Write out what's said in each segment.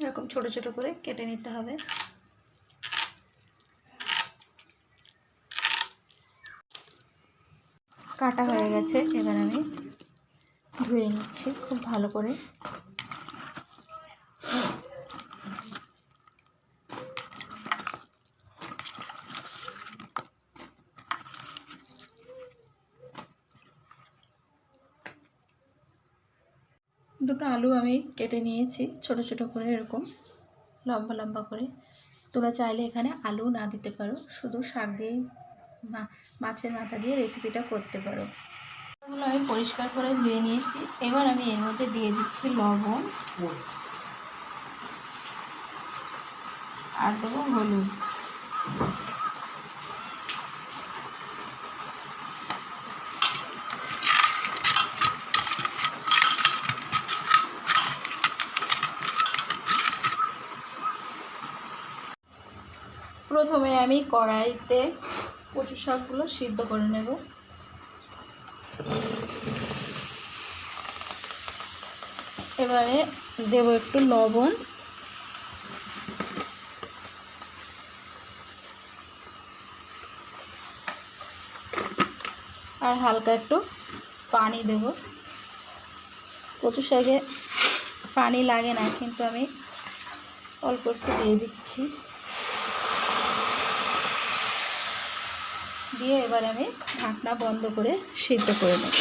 এরকম ছোট ছোট করে কেটে নিতে হবে। কাটা হয়ে গেছে, এবার আমি ধুয়ে নিচ্ছি খুব ভালো করে। দুটো আলু আমি কেটে নিয়েছি, ছোট ছোট করে এরকম, লম্বা লম্বা করে। তোমরা চাইলে এখানে আলু না দিতে পারো, শুধু শাক দিয়ে মাছের মাথা দিয়ে রেসিপিটা করতে পারো। এগুলো আমি পরিষ্কার করে ধুয়ে নিয়েছি। এবার আমি এর মধ্যে দিয়ে দিচ্ছি লবণ। আর দেবো হলুদ। প্রথমে আমি কড়াইতে কচু শাকগুলো সিদ্ধ করে নেব। এবারে দেব একটু লবণ। আর হালকা একটু পানি দেব। কচু শাকে পানি লাগে না, কিন্তু আমি অল্প একটু দিয়ে দিচ্ছি। দিয়ে এবার আমি ঢাকনা বন্ধ করে সিদ্ধ করে নেব।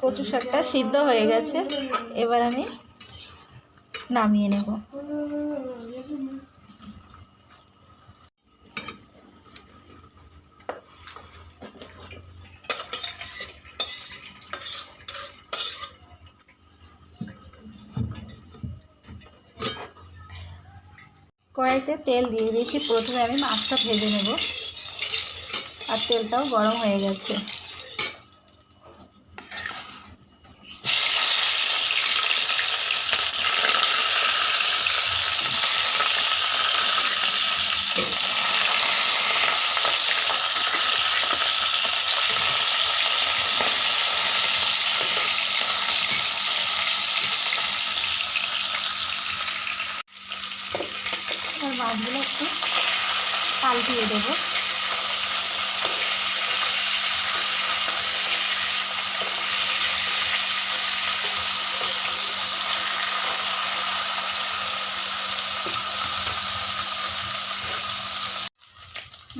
কচু শাকটা সিদ্ধ হয়ে গেছে। এবার আমি নামিয়ে নেব। কড়াইতে তেল দিয়ে দিয়েছি। প্রথমে আমি মাছটা ভেজে নেব। আর তেলটাও গরম হয়ে গেছে আর মাছগুলো একটু পাল্টিয়ে দেবো।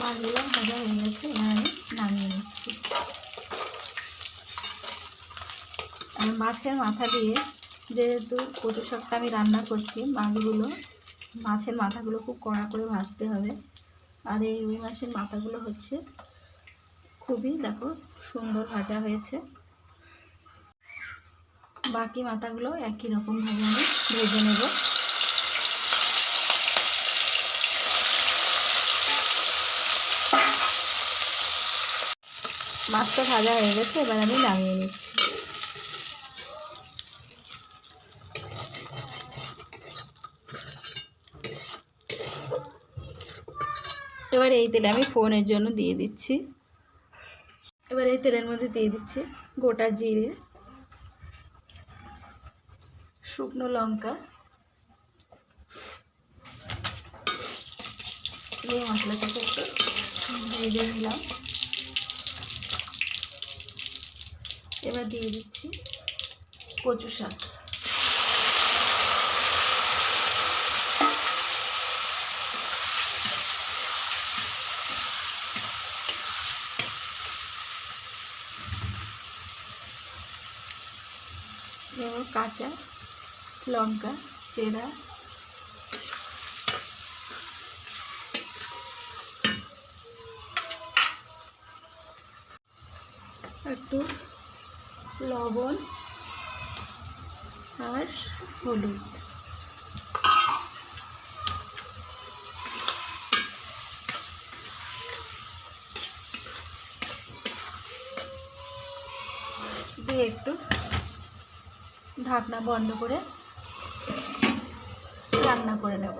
মাছগুলো ভাজা হয়ে গেছে, এবার আমি নামিয়ে নিচ্ছি। আর মাছের মাথা দিয়ে যেহেতু কচু শাকটা আমি রান্না করছি, মাছগুলো, মাছের মাথাগুলো খুব কড়া করে ভাজতে হবে। আর এই রুই মাছের মাথাগুলো হচ্ছে খুবই, দেখো, সুন্দর ভাজা হয়েছে। বাকি মাথাগুলো একই রকমভাবে আমি ভেজে নেব। মাছটা ভাজা হয়ে গেছে, এবার আমি নামিয়ে নিচ্ছি। এবার এই তেলে আমি ফোনের জন্য দিয়ে দিচ্ছি। এবার এই তেলের মধ্যে দিয়ে দিচ্ছি গোটা জিরে, শুকনো লঙ্কা এই মশলাটাকে একটু ভেজে নিলাম। এবার দিয়ে দিচ্ছি কচু শাক দেব কাঁচা লঙ্কা চেরা একটু লবণ আর হলুদ। দিয়ে একটু ঢাকনা বন্ধ করে রান্না করে নেব।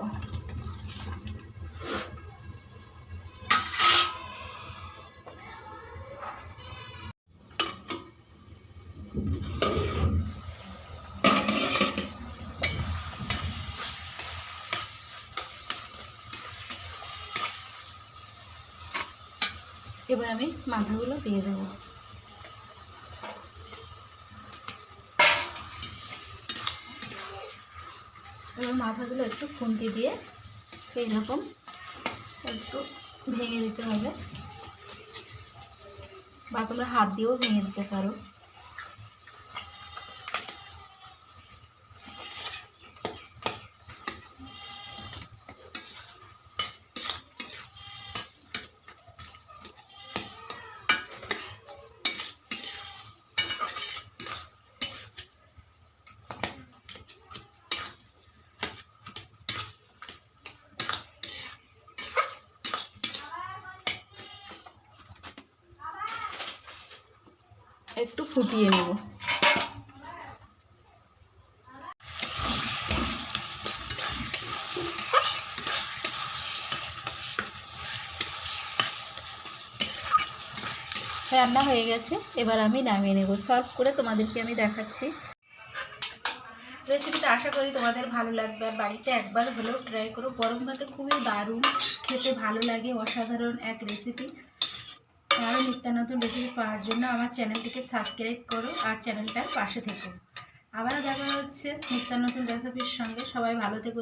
এবার আমি মাথাগুলো দিয়ে দেবো। মাথাগুলো একটু খুন্তি দিয়ে এইরকম একটু ভেঙে দিতে হবে। বা তোমরা হাত দিয়েও ভেঙে দিতে পারো একটু ফুটিয়ে নেব। রান্না হয়ে গেছে। এবার আমি নামিয়ে নেব। সলভ করে তোমাদেরকে আমি দেখাচ্ছি। রেসিপিটা আশা করি তোমাদের ভালো লাগবে। আর বাড়িতে একবার হলেও ট্রাই করো। গরম ভাতে খুবই দারুণ। খেতে ভালো লাগে। অসাধারণ এক রেসিপি। আরও নিত্য নতুন রেসিপি পাওয়ার জন্য আমার চ্যানেলটিকে সাবস্ক্রাইব করো আর চ্যানেলটার পাশে থেকো। আবার দেখা হচ্ছে নিত্য নতুন রেসিপির সঙ্গে। সবাই ভালো থেকো